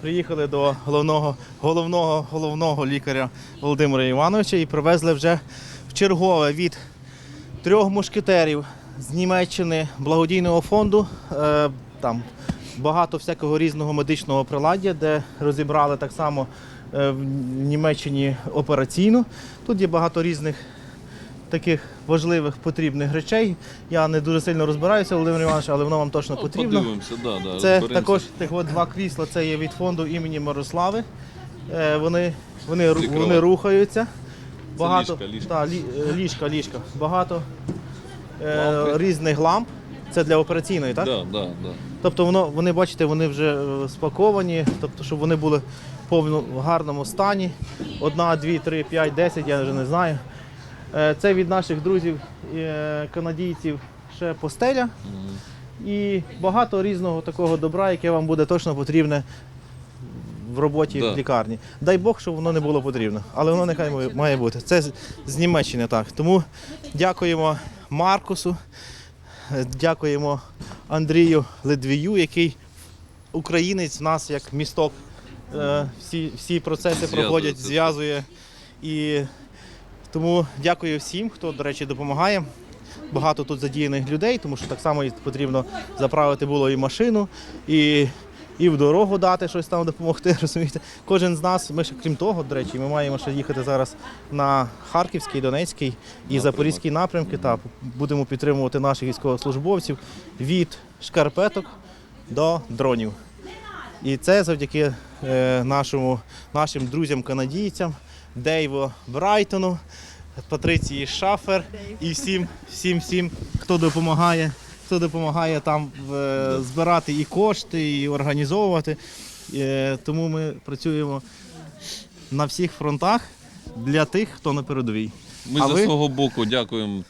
приїхали до головного, головного, головного лікаря Володимира Івановича і привезли вже в чергове від трьох мушкетерів з Німеччини благодійного фонду. Е, там багато всякого різного медичного приладдя, де розібрали так само е, в Німеччині операційну. Тут є багато різних таких важливих потрібних речей. Я не дуже сильно розбираюся, Володимир Іванович, але воно вам точно Ну, потрібно. Подивимося, да, да, Це розберемося. також тих от два крісла, це є від фонду імені Мирослави. Е, Вони, вони, ру- вони рухаються. Багато, ліжка, ліжка. Та, лі, е, ліжка, ліжка. Багато е, Лампи. різних ламп. Це для операційної, так? Да, да, да. Тобто воно, вони, бачите, вони вже е, спаковані, тобто, щоб вони були в повно в гарному стані. Одна, дві, три, п'ять, десять, я вже не знаю. Е, Це від наших друзів е, канадійців ще постеля. І багато різного такого добра, яке вам буде точно потрібне в роботі Да. в лікарні. Дай Бог, щоб воно не було потрібно, але воно нехай має- бути. Це з- Німеччини так. Тому дякуємо Маркусу, дякуємо Андрію Ледвію, який українець в нас як місток. е, Всі, всі процеси проходять, зв'язує. І тому дякую всім, хто, до речі, допомагає. Багато тут задіяних людей, тому що так само потрібно заправити було і машину, і, і в дорогу дати щось там допомогти. Розумієте? Кожен з нас, ми ще крім того, до речі, ми маємо ще їхати зараз на Харківський, Донецький і Напрямок. Запорізький напрямки. Та будемо підтримувати наших військовослужбовців від шкарпеток до дронів. І це завдяки е, нашому, нашим друзям-канадійцям, Дейву Брайтону, Патриції Шафер і всім, всім, всім, хто допомагає, хто допомагає там е, збирати і кошти, і організовувати. Е, тому ми працюємо на всіх фронтах для тих, хто на передовій. Ми А за ви? свого боку дякуємо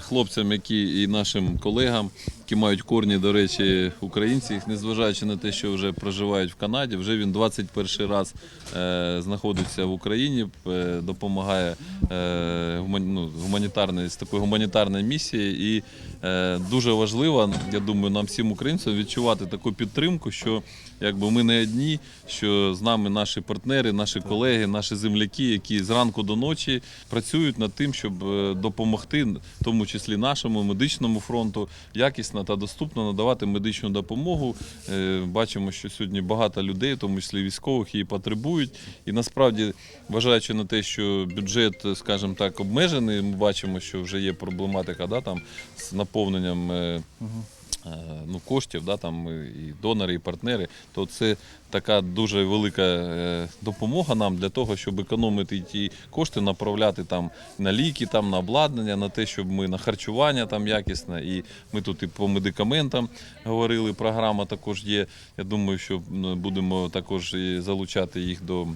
хлопцям, які і нашим колегам, які мають корні, до речі, українці, незважаючи на те, що вже проживають в Канаді. Вже він 21 раз е, знаходиться в Україні, е, допомагає е, ну, гуманітарної з такої гуманітарної місії. І е, дуже важливо, я думаю, нам всім українцям відчувати таку підтримку, що якби ми не одні, що з нами наші партнери, наші колеги, наші земляки, які зранку до ночі працюють над тим, щоб е, допомогти, в тому числі нашому медичному фронту, якісно та доступно надавати медичну допомогу. Е, Бачимо, що сьогодні багато людей, в тому числі військових, її потребують. І насправді, вважаючи на те, що бюджет, скажімо так, обмежений, ми бачимо, що вже є проблематика да, там, з наповненням. е, ну, коштів, да, там і донори, і партнери, то це така дуже велика е, допомога нам для того, щоб економити ті кошти, направляти там на ліки, там на обладнання, на те, щоб ми на харчування там якісне. І ми тут і по медикаментам говорили. Програма також є. Я думаю, що будемо також і залучати їх до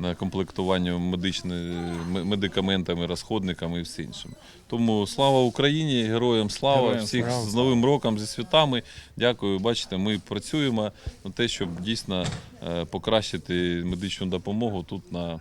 на комплектування медичними медикаментами, розходниками і все іншим. Тому слава Україні, героям слава, Героям всіх слава. з Новим роком, зі святами. Дякую. Бачите, ми працюємо на те, щоб дійсно е, покращити медичну допомогу тут на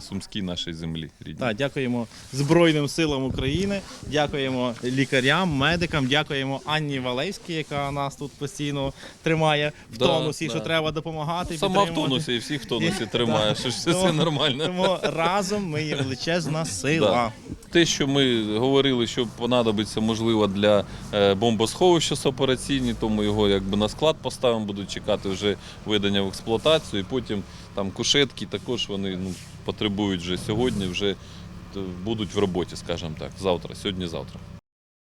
сумській нашій землі. рідній. Так, дякуємо Збройним силам України, дякуємо лікарям, медикам, дякуємо Анні Валевській, яка нас тут постійно тримає в Да, тонусі, да. що треба допомагати. Сама в підтримувати. тонусі, і всіх в тонусі тримає, що ж все, Тому- нормально. Тому разом ми є величезна сила. Да. Те, що ми говорили, що понадобиться можливо для е, бомбосховища з операційні, то його якби на склад поставимо, будуть чекати вже введення в експлуатацію. І потім там кушетки також вони ну, потребують вже сьогодні, вже е, будуть в роботі, скажімо так, завтра, сьогодні-завтра.